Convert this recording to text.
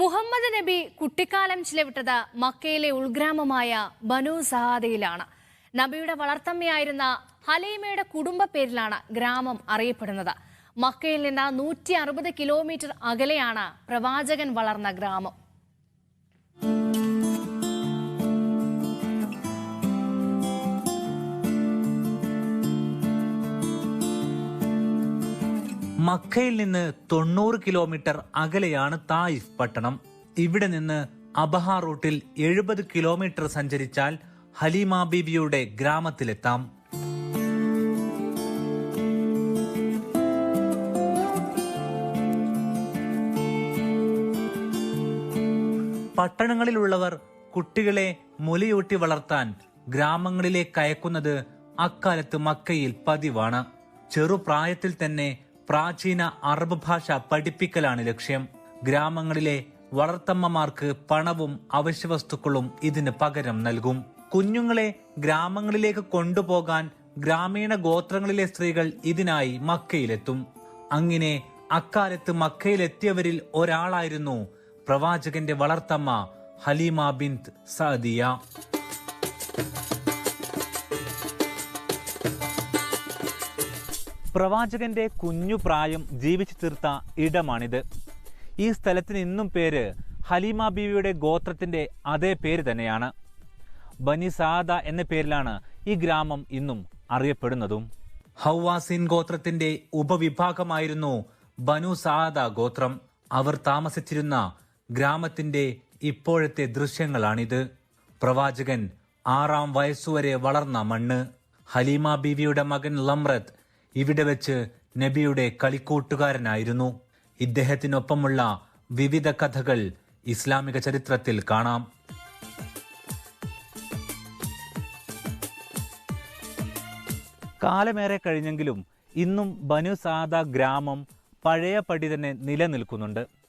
മുഹമ്മദ് നബി കുട്ടിക്കാലം ചിലവിട്ടത് മക്കയിലെ ഉൾഗ്രാമമായ ബനു സഹാദയിലാണ്. നബിയുടെ വളർത്തമ്മയായിരുന്ന ഹലീമയുടെ കുടുംബ പേരിലാണ് ഗ്രാമം അറിയപ്പെടുന്നത്. മക്കയിൽ നിന്ന് നൂറ്റി കിലോമീറ്റർ അകലെയാണ് പ്രവാചകൻ വളർന്ന ഗ്രാമം. മക്കയിൽ നിന്ന് തൊണ്ണൂറ് കിലോമീറ്റർ അകലെയാണ് തായിഫ് പട്ടണം. ഇവിടെ നിന്ന് അബഹ റൂട്ടിൽ എഴുപത് കിലോമീറ്റർ സഞ്ചരിച്ചാൽ ഹലീമ ബീബിയുടെ ഗ്രാമത്തിലെത്താം. പട്ടണങ്ങളിലുള്ളവർ കുട്ടികളെ മുലയൂട്ടി വളർത്താൻ ഗ്രാമങ്ങളിലേക്ക് അയക്കുന്നത് അക്കാലത്ത് മക്കയിൽ പതിവാണ്. ചെറുപ്രായത്തിൽ തന്നെ പ്രാചീന അറബ് ഭാഷ പഠിപ്പിക്കലാണ് ലക്ഷ്യം. ഗ്രാമങ്ങളിലെ വളർത്തമ്മമാർക്ക് പണവും അവശ്യവസ്തുക്കളും ഇതിന് പകരം നൽകും. കുഞ്ഞുങ്ങളെ ഗ്രാമങ്ങളിലേക്ക് കൊണ്ടുപോകാൻ ഗ്രാമീണ ഗോത്രങ്ങളിലെ സ്ത്രീകൾ ഇതിനായി മക്കയിലെത്തും. അങ്ങനെ അക്കാലത്ത് മക്കയിലെത്തിയവരിൽ ഒരാളായിരുന്നു പ്രവാചകന്റെ വളർത്തമ്മ ഹലീമ ബിന്ത് സഅദിയ പ്രവാചകന്റെ കുഞ്ഞു പ്രായം ജീവിച്ചു തീർത്ത ഇടമാണിത്. ഈ സ്ഥലത്തിന് ഇന്നും പേര് ഹലീമ ബീവിയുടെ ഗോത്രത്തിന്റെ അതേ പേര് തന്നെയാണ്. ബനിസാദ എന്ന പേരിലാണ് ഈ ഗ്രാമം ഇന്നും അറിയപ്പെടുന്നതും. ഹൗവാസിൻ ഗോത്രത്തിന്റെ ഉപവിഭാഗമായിരുന്നു ബനു സാദ ഗോത്രം. അവർ താമസിച്ചിരുന്ന ഗ്രാമത്തിന്റെ ഇപ്പോഴത്തെ ദൃശ്യങ്ങളാണിത്. പ്രവാചകൻ ആറാം വയസ്സുവരെ വളർന്ന മണ്ണ്. ഹലീമ ബീവിയുടെ മകൻ ലമ്രത്ത് ഇവിടെ വെച്ച് നബിയുടെ കളിക്കൂട്ടുകാരനായിരുന്നു. ഇദ്ദേഹത്തിനൊപ്പമുള്ള വിവിധ കഥകൾ ഇസ്ലാമിക ചരിത്രത്തിൽ കാണാം. കാലമേറെ കഴിഞ്ഞെങ്കിലും ഇന്നും ബനു സാദ ഗ്രാമം പഴയ പടി തന്നെ നിലനിൽക്കുന്നുണ്ട്.